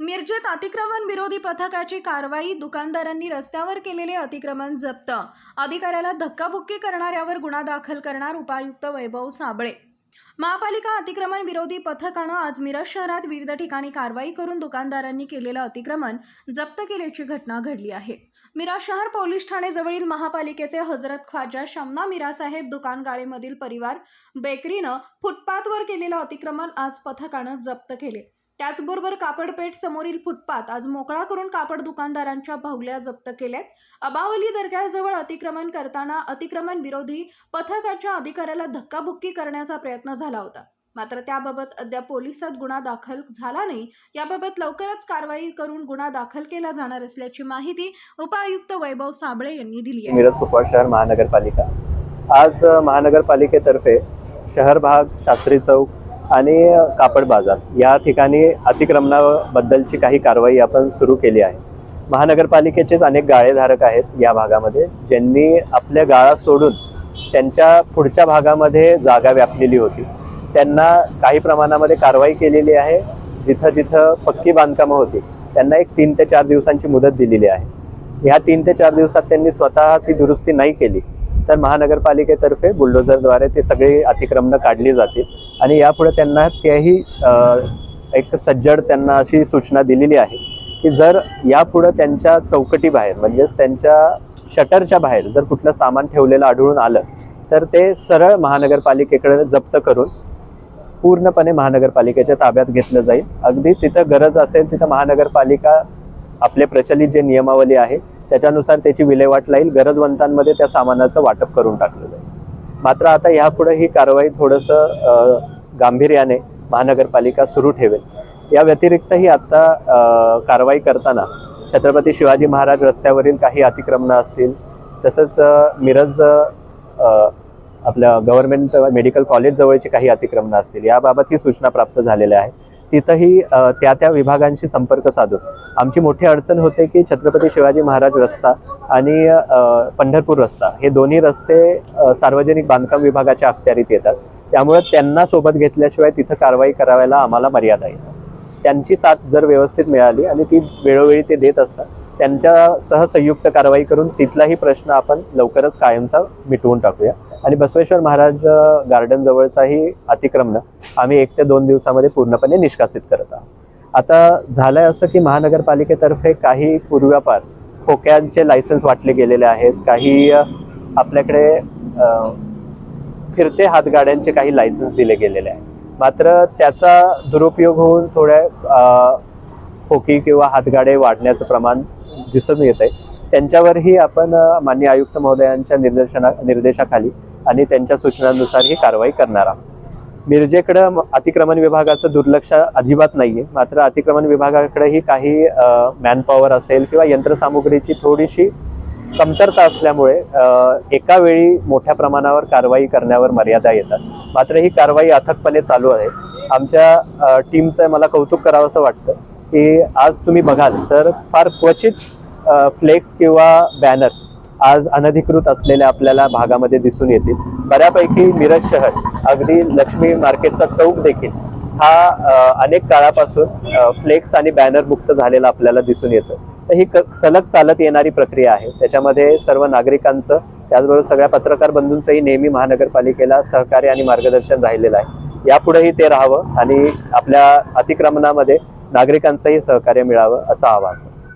मिरजेत अतिक्रमण विरोधी पथकाची कारवाई दुकानदारांनी रस्त्यावर केलेले अतिक्रमण जप्त. अधिकाऱ्याला धक्काबुक्की करणाऱ्यावर गुन्हा दाखल करणार उपायुक्त वैभव साबळे. महापालिका अतिक्रमण विरोधी पथकानं आज मिरज शहरात विविध ठिकाणी कारवाई करून दुकानदारांनी केलेलं अतिक्रमण जप्त केल्याची घटना घडली आहे. मिराज शहर पोलीस ठाणेजवळील महापालिकेचे हजरत ख्वाजा शमना मिरासाहेब दुकान गाळेमधील परिवार बेकरीनं फुटपाथवर केलेलं अतिक्रमण आज पथकानं जप्त केले. त्याचबरोबर कापडपेठ समोरील फुटपाथ आज मोकळा करून कापड दुकानदारांच्या भावल्या जप्त केल्यात. अबावली दर्ग्याजवळ अतिक्रमण करताना अतिक्रमण विरोधी पथकाच्या अधिकाऱ्याला धक्काबुक्की करण्याचा प्रयत्न झाला होता. मात्र त्याबाबत अद्याप पोलिसात गुन्हा दाखल झाला नाही. याबाबत लवकरच कारवाई करून गुन्हा दाखल केला जाणार असल्याची माहिती उपायुक्त वैभव साबळे यांनी दिली आहे. मिरज कुपवाड शहर महानगरपालिका. आज महानगरपालिकेतर्फे शहर भाग शास्त्री चौक आणि कापड बाजार. या ठिकाणी अतिक्रमणाबद्दलची काही कारवाई आपण सुरू केली आहे. महानगरपालिकेचेच अनेक गाळेधारक आहेत या भागामध्ये ज्यांनी आपल्या गाळा सोडून त्यांच्या पुढच्या भागामध्ये जागा व्यापलेली होती. त्यांना काही प्रमाणामध्ये कारवाई केलेली आहे. जिथं जिथं पक्की बांधकामं होती त्यांना एक तीन ते चार दिवसांची मुदत दिलेली आहे. ह्या तीन ते चार दिवसात त्यांनी स्वतः ती दुरुस्ती नाही केली. तर महानगरपालिकेतर्फे बुलडोझरद्वारे ते सगळी अतिक्रमणं काढली जातील. आणि यापुढे त्यांना त्याही एक सज्जड त्यांना अशी सूचना दिलेली आहे की जर यापुढं त्यांच्या चौकटीबाहेर म्हणजेच त्यांच्या शटरच्या बाहेर जर कुठलं सामान ठेवलेलं आढळून आलं तर ते सरळ महानगरपालिकेकडे जप्त करून पूर्णपणे महानगरपालिकेच्या ताब्यात घेतलं जाईल. अगदी तिथं गरज असेल तिथं महानगरपालिका आपले प्रचलित जे नियमावली आहे त्याच्यानुसार त्याची विल्हेवाट लाईल गरजवंतांमध्ये त्या सामानाचं वाटप करून टाकलं जाईल मात्र आता यापुढे ही कारवाई थोडंसं गांभीर्याने महानगरपालिका सुरू ठेवेल. या व्यतिरिक्तही आत्ता कारवाई करताना छत्रपती शिवाजी महाराज रस्त्यावरील काही अतिक्रमणं असतील तसंच मिरज आपल्या गव्हर्नमेंट मेडिकल कॉलेजजवळची काही अतिक्रमणं असतील याबाबत ही सूचना प्राप्त झालेल्या आहे तिथंही त्या त्या विभागांशी संपर्क साधून. आमची मोठी अडचण होते की छत्रपती शिवाजी महाराज रस्ता आणि पंढरपूर रस्ता हे दोन्ही रस्ते सार्वजनिक बांधकाम विभागाच्या अखत्यारीत येतात. त्यामुळे त्यांना सोबत घेतल्याशिवाय तिथं कारवाई करावायला आम्हाला मर्यादा येतात. त्यांची साथ जर व्यवस्थित मिळाली आणि ती वेळोवेळी ते देत असतात त्यांच्या सहसंयुक्त कारवाई करून तिथलाही प्रश्न आपण लवकरच कायमचा मिटवून टाकूया. आणि बसवेश्वर महाराज गार्डन जवळचाही अतिक्रमण आम्ही एक ते दोन दिवसामध्ये पूर्णपणे निष्कासित करत आहोत. आता झालंय असं की महानगरपालिकेतर्फे काही पूर्वापार खोक्यांचे लायसन्स वाटले गेलेले आहेत. काही आपल्याकडे फिरते हातगाड्यांचे काही लायसन्स दिले गेलेले आहेत. मात्र त्याचा दुरुपयोग होऊन थोड्या खोकी किंवा हातगाडे वाढण्याचं प्रमाण दिसून येत आहे त्यांच्यावरही आपण माननीय मान्य आयुक्त महोदयांच्या निर्देशना निर्देशाखाली आणि त्यांच्या सूचनांनुसार ही कारवाई करणार आहोत. मिरजेकडं म- अतिक्रमण विभागाचं दुर्लक्ष अजिबात नाहीये. मात्र अतिक्रमण विभागाकडेही काही मॅनपॉवर असेल किंवा यंत्रसामुग्रीची थोडीशी कमतरता असल्यामुळे एका वेळी मोठ्या प्रमाणावर कारवाई करण्यावर मर्यादा येतात. मात्र ही कारवाई अथकपणे चालू आहे. आमच्या टीमचं मला कौतुक करावं असं वाटतं की आज तुम्ही बघाल तर फार क्वचित फ्लेक्स किंवा बॅनर आज अनधिकृत असलेल्या आपल्याला भागामध्ये दिसून येतील. बऱ्यापैकी मिरज शहर अगदी लक्ष्मी मार्केटचा चौक देखील हा अनेक काळापासून फ्लेक्स आणि बॅनर मुक्त झालेला आपल्याला दिसून येतं तर ही क- सलग चालत येणारी प्रक्रिया आहे. त्याच्यामध्ये सर्व नागरिकांचं त्याचबरोबर सगळ्या पत्रकार बंधूंचंही नेहमी महानगरपालिकेला सहकार्य आणि मार्गदर्शन राहिलेलं आहे. यापुढेही ते राहावं आणि आपल्या अतिक्रमणामध्ये नागरिकांचंही सहकार्य मिळावं असं आवाहन.